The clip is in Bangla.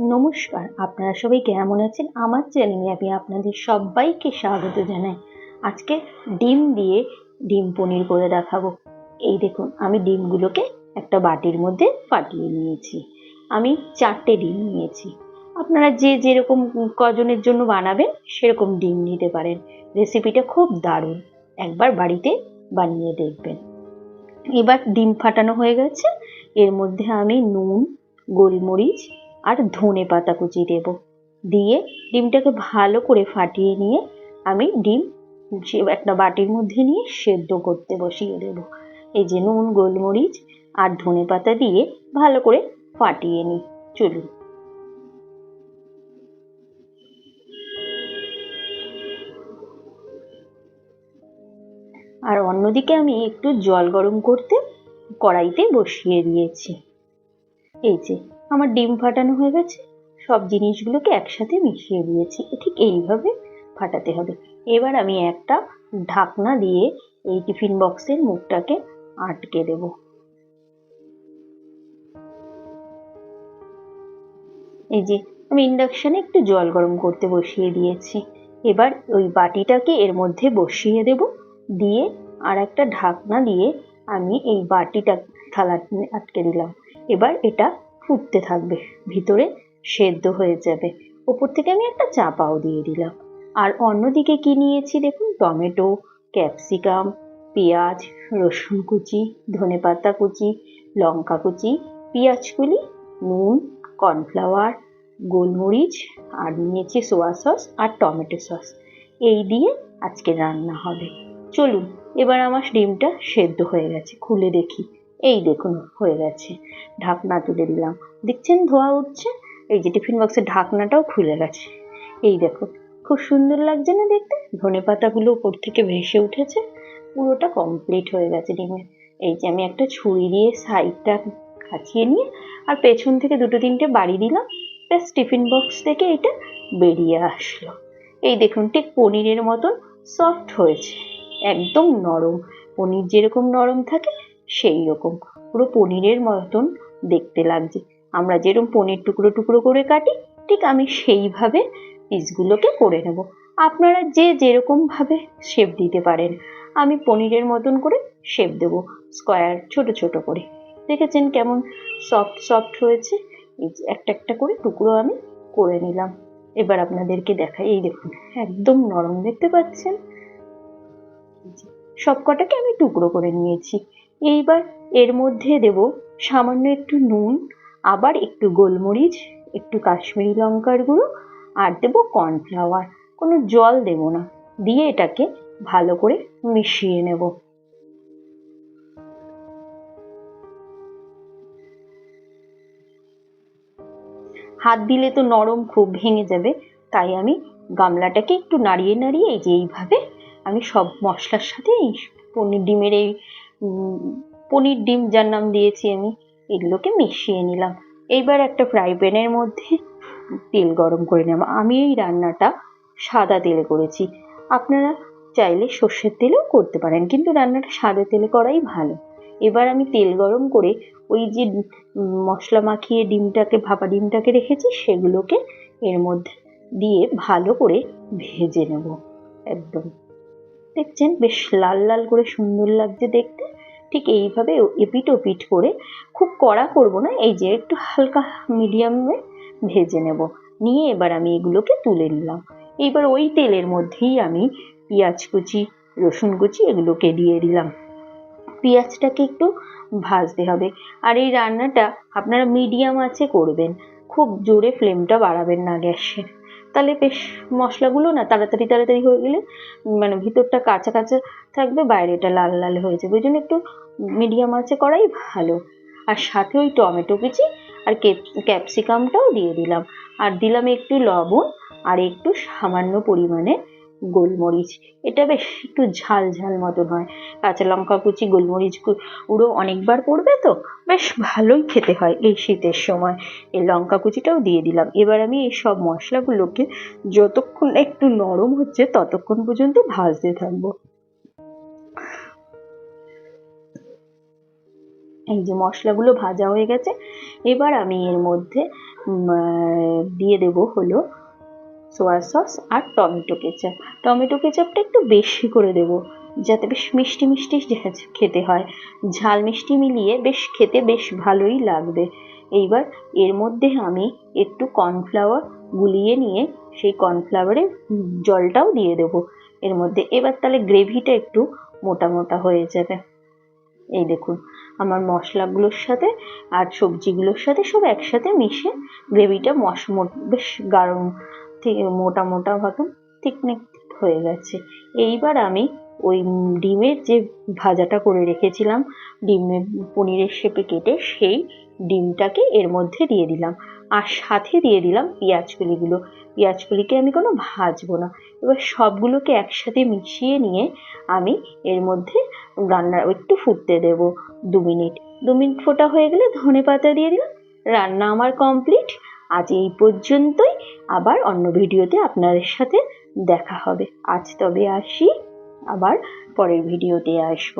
নমস্কার, আপনারা সবাই কেমন আছেন? আমার চ্যানেলে আমি আপনাদের সবাইকে স্বাগত জানাই। আজকে ডিম দিয়ে ডিম পনির করে দেখাবো। এই দেখুন, আমি ডিমগুলোকে একটা বাটির মধ্যে ফাটিয়ে নিয়েছি। আমি চারটে ডিম নিয়েছি। আপনারা যে যেরকম কজনের জন্য বানাবেন, সেরকম ডিম নিতে পারেন। রেসিপিটা খুব দারুণ। একবার বাড়িতে বানিয়ে দেখবেন। এবার ডিম ফাটানো হয়ে গেছে। এর মধ্যে আমি নুন, গোলমরিচ আর ধনে পাতা কুচি দেব। দিয়ে ডিমটাকে ভালো করে ফাটিয়ে নিয়ে আমি ডিম একটা বাটির মধ্যে নিয়ে সেদ্ধ করতে বসিয়ে দেব। এই যে নুন, গোলমরিচ আর ধনে পাতা দিয়ে ভালো করে ফাটিয়ে নিই। চলুন। আর অন্যদিকে আমি একটু জল গরম করতে কড়াইতে বসিয়ে দিয়েছি। এই যে আমার ডিম ফাটানো হয়ে গেছে। সব জিনিসগুলোকে একসাথে মিশিয়ে দিয়েছি। ঠিক এইভাবে ফাটাতে হবে। এবার আমি একটা ঢাকনা দিয়ে এই টিফিন বক্সের মুখটাকে আটকে দেব। এই যে, আমি ইন্ডাকশানে একটু জল গরম করতে বসিয়ে দিয়েছি। এবার ওই বাটিটাকে এর মধ্যে বসিয়ে দেব। দিয়ে আর একটা ঢাকনা দিয়ে আমি এই বাটিটা থালা আটকে দিলাম। এবার এটা ফুটতে থাকবে, ভিতরে সেদ্ধ হয়ে যাবে। ওপর থেকে আমি একটা চাপাও দিয়ে দিলাম। আর অন্যদিকে কি নিয়েছি দেখুন? টমেটো, ক্যাপসিকাম, পেঁয়াজ, রসুন কুচি, ধনে পাতা কুচি, লঙ্কা কুচি, পেঁয়াজগুলি, নুন, কর্নফ্লাওয়ার, গোলমরিচ, আর নিয়েছি সোয়া সস আর টমেটো সস। এই দিয়ে আজকে রান্না হবে। চলুন, এবার আমার ডিমটা সেদ্ধ হয়ে গেছে, খুলে দেখি। এই দেখুন, হয়ে গেছে। ঢাকনা তুলে দিলাম। দেখছেন, ধোয়া উঠছে? এই যে টিফিন বক্সের ঢাকনাটাও খুলে গেছে। এই দেখুন, খুব সুন্দর লাগছে না দেখতে? ধনে পাতাগুলো উপর থেকে ভেসে উঠেছে। পুরোটা কমপ্লিট হয়ে গেছে ডিমের এই যে আমি একটা ছুরি দিয়ে সাইডটা কাছিয়ে নিয়ে আর পেছন থেকে দুটো তিনটে বাড়ি দিলাম। ব্যাস, টিফিন বক্স থেকে এটা বেরিয়ে আসলো। এই দেখুন, ঠিক পনিরের মতন সফট হয়েছে। একদম নরম। পনির যেরকম নরম থাকে সেই রকম। পুরো পনিরের মতন দেখতে লাগছে। আমরা যেরকম পনির টুকরো টুকরো করে কাটি, ঠিক আমি সেইভাবে পিসগুলোকে করে নেব। আপনারা যে যেরকমভাবে শেপ দিতে পারেন, আমি পনিরের মতন করে শেপ দেবো স্কোয়ার ছোট ছোট করে। দেখেছেন কেমন সফট সফট হয়েছে? একটা একটা করে টুকরো আমি করে নিলাম। এবার আপনাদেরকে দেখাই, এই দেখুন, একদম নরম দেখতে পাচ্ছেন? সব কটাকে আমি টুকরো করে নিয়েছি। এইবার এর মধ্যে দেব সামান্য একটু নুন, আবার একটু গোলমরিচ, একটু কাশ্মীরি লঙ্কার গুঁড়ো, আর দেবো কর্নফ্লাওয়ার। কোনো জল দেব না, দিয়ে এটাকে ভালো করে মিশিয়ে নেব। হাত দিলে তো নরম খুব ভেঙে যাবে, তাই আমি গামলাটাকে একটু নাড়িয়ে নাড়িয়ে এই যে এইভাবে আমি সব মশলার সাথে এই পনির ডিমের এই পনির ডিম যার নাম দিয়েছি আমি, এগুলোকে মিশিয়ে নিলাম। এইবার একটা ফ্রাই প্যানের মধ্যে তেল গরম করে নেব। আমি এই রান্নাটা সাদা তেলে করেছি। আপনারা চাইলে সর্ষের তেলেও করতে পারেন, কিন্তু রান্নাটা সাদা তেলে করাই ভালো। এবার আমি তেল গরম করে ওই যে মশলা মাখিয়ে ডিমটাকে, ভাপা ডিমটাকে রেখেছি, সেগুলোকে এর মধ্যে দিয়ে ভালো করে ভেজে নেব। একদম। দেখছেন? বেশ লাল লাল করে সুন্দর লাগছে দেখতে। ঠিক এইভাবে এপিট ওপিট করে খুব কড়া করব না, এই যে একটু হালকা মিডিয়ামে ভেজে নেব। নিয়ে এবার আমি এগুলোকে তুলে নিলাম। এইবার ওই তেলের মধ্যেই আমি পেঁয়াজ কুচি, রসুন কুচি এগুলোকে দিয়ে দিলাম। পেঁয়াজটাকে একটু ভাজতে হবে। আর এই রান্নাটা আপনারা মিডিয়াম আছে করবেন। খুব জোরে ফ্লেমটা বাড়াবেন না গ্যাসের। তাহলে বেশ মশলাগুলো না তাড়াতাড়ি তাড়াতাড়ি হয়ে গেলে মানে ভিতরটা কাঁচা কাঁচা থাকবে, বাইরেটা লাল লাল হয়ে যাবে। ওই জন্য একটু মিডিয়াম আছে করাই ভালো। আর সাথে ওই টমেটো কুচি আর ক্যাপসিকামটাও দিয়ে দিলাম। আর দিলাম একটু লবণ আর একটু সামান্য পরিমাণে গোলমরিচ। এটা বেশ একটু ঝাল ঝাল মতন হয়। কাঁচা লঙ্কা কুচি, গোলমরিচ গুঁড়ো অনেকবার পড়বে তো? বেশ ভালোই খেতে হয় এই শীতের সময়। এই লঙ্কা কুচিটাও দিয়ে দিলাম। এবার আমি এই সব মশলাগুলোকে যতক্ষণ একটু নরম হচ্ছে ততক্ষণ পর্যন্ত ভাজতে থাকব। এই যে মশলাগুলো ভাজা হয়ে গেছে, এবার আমি এর মধ্যে দিয়ে দেব হলো সোয়া সস আর টমেটো কেচাপ টমেটো কেচাপটা একটু বেশি করে দেব, যাতে বেশ মিষ্টি মিষ্টি খেতে হয়। ঝাল মিষ্টি মিলিয়ে বেশ খেতে বেশ ভালোই লাগবে। এইবার এর মধ্যে আমি একটু কর্নফ্লাওয়ার গুলিয়ে নিয়ে সেই কর্নফ্লাওয়ারের জলটাও দিয়ে দেবো। এর মধ্যে এবার তাহলে গ্রেভিটা একটু মোটা মোটা হয়ে যাবে। এই দেখুন, আমার মশলাগুলোর সাথে আর সবজিগুলোর সাথে সব একসাথে মিশে গ্রেভিটা মশ, বেশ গাঢ় থেকে মোটা মোটা মতন থিকনেক হয়ে গেছে। এইবার আমি ওই ডিমের যে ভাজাটা করে রেখেছিলাম ডিমের পনিরের শেপে কেটে সেই ডিমটাকে এর মধ্যে দিয়ে দিলাম। আর সাথে দিয়ে দিলাম পেঁয়াজ কলিগুলো আমি কোনো ভাজবো না। এবার সবগুলোকে একসাথে মিশিয়ে নিয়ে আমি এর মধ্যে রান্না একটু ফুটতে দেব দু মিনিট। দু মিনিট ফোটা হয়ে গেলে ধনে পাতা দিয়ে দিলাম। রান্না আমার কমপ্লিট আজ এই পর্যন্তই। আবার অন্য ভিডিওতে আপনাদের সাথে দেখা হবে। আজ তবে আসি আবার পরের ভিডিওতে আসব।